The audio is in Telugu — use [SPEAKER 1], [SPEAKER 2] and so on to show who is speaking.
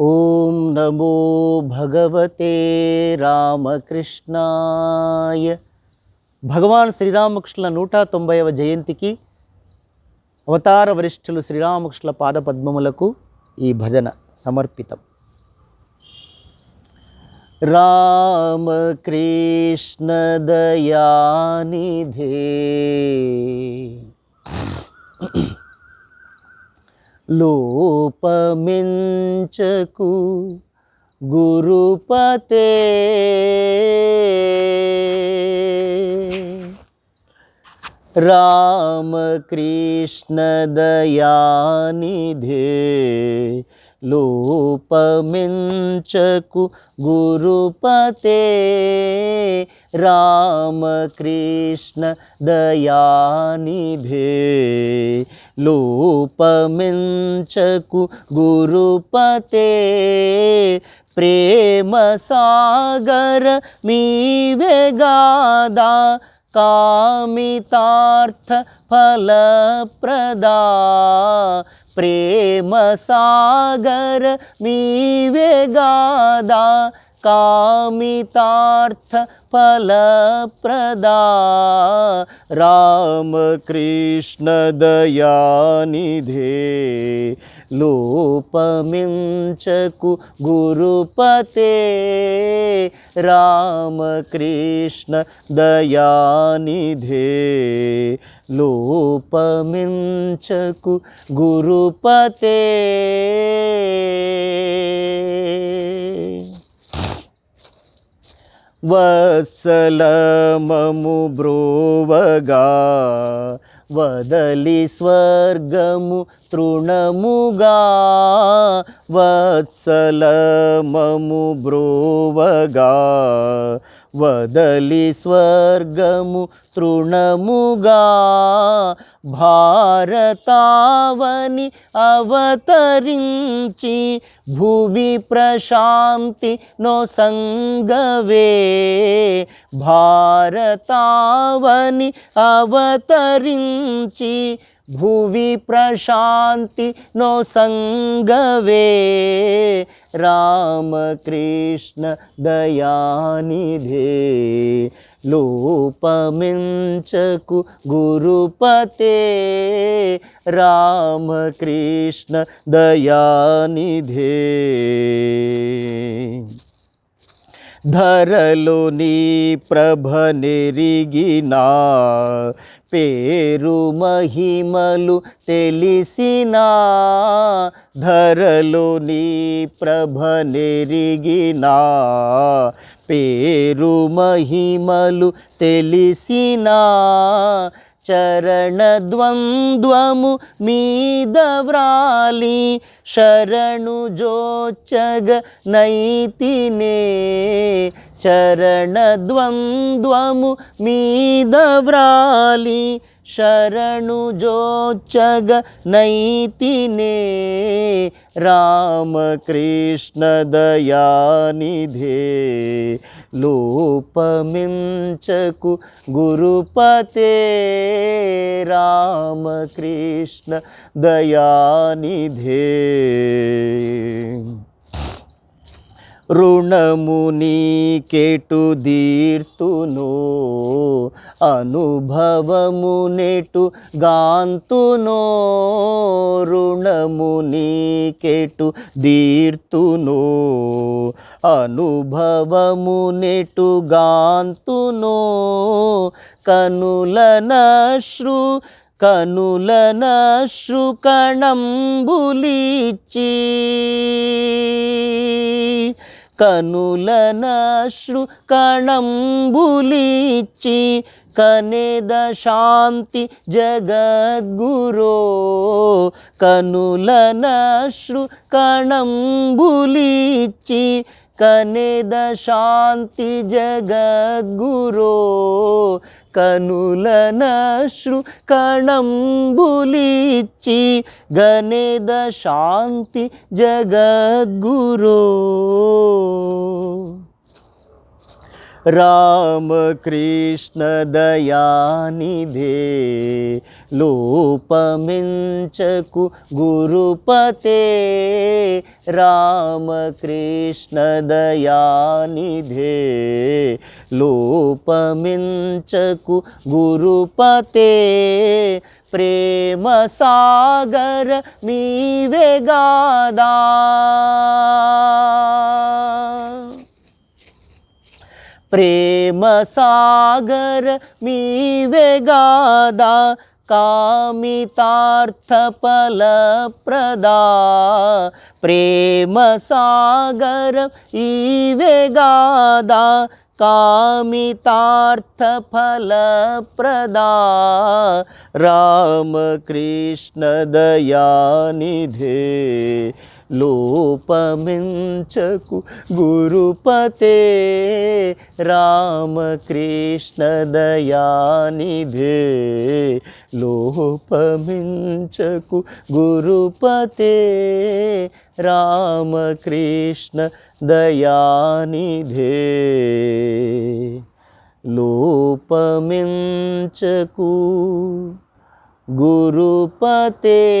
[SPEAKER 1] ఓం నమో భగవతే రామకృష్ణాయ. భగవాన్ శ్రీరామకృష్ణుల నూట తొంభైవ జయంతికి అవతార వరిష్ఠులు శ్రీరామకృష్ణుల పాదపద్మములకు ఈ భజన సమర్పితం. రామకృష్ణ దయానిధే లోపమించకు గురుపతే రామకృష్ణ लोपमिञ्चकु गुरुपते रामकृष्ण दयानि लोपमिञ्चकु गुरुपते प्रेमसागर मि भगादा कामितार्थफलप्रदा प्रेमसागरमीवेगादा कामितार्थफलप्रदा रामकृष्णदयानिधे లోపమించకు గురుపతే రామకృష్ణ దయానిధే. లోపమించకు గురుపతే వత్సలమము బ్రోవగా వదలి స్వర్గము తృణముగా వత్సలమము బ్రోవగా వదలి స్వర్గము తృణముగా. భారతావని అవతరించి భువి ప్రశాంతి నో సంగవే. భారతావని అవతరించి भुवि प्रशान्ति नो सङ्गवे। रामकृष्ण दयानिधे। लोपमिञ्च कुगुरुपते राम कृष्ण दयानिधे। ధరలు నీ ప్రభ నెరిగినా పేరు మహిమలు తెలిసిన ధరలు నీ ప్రభ నెరిగినా పేరు మహిమలు తెలిసినా చరణ ద్వంద్వము మీద వ్రాలి శరణు జోచగ నైతినే చరణ ద్వంద్వము మీద వ్రాలి శరణు జోచగ నైతినే రామకృష్ణ దయానిధే లోపమించకు గురుపతే రామకృష్ణ దయానిధే. రుణము నీకెటు దీర్తును అనుభవము నెటు గాంతునో రుణము నీకెటు దీర్తును అనుభవము నెటు గాంతునో కనుల నశ్రు కనుల నశ్రు కనులనశ్రు కనుల కణంబులిచి కనేద శాంతి జగద్గురో. కనులనశ్రు కణంబులిచి కనేద శాంతి జగద్గురో కనుల నశ్రు కణంబులిచి గనేద శాంతి జగద్గురో. రామకృష్ణ దయానిధే లోపమించకు గురుపతే రామకృష్ణ దయానిధే లోపమించకు గురుపతే ప్రేమ సాగర మీవే గాదా प्रेमसागर मीवेगादा कामितार्थफलप्रदा। प्रेमसागर ईवेगादा कामितार्थफलप्रदा। रामकृष्णदयानिधे సాగర లోపమించకు గురుపతే రామకృష్ణ దయానిధే. లోపమించకు గురుపతే రామకృష్ణ దయానిధే. లోపమించకు గురుపతే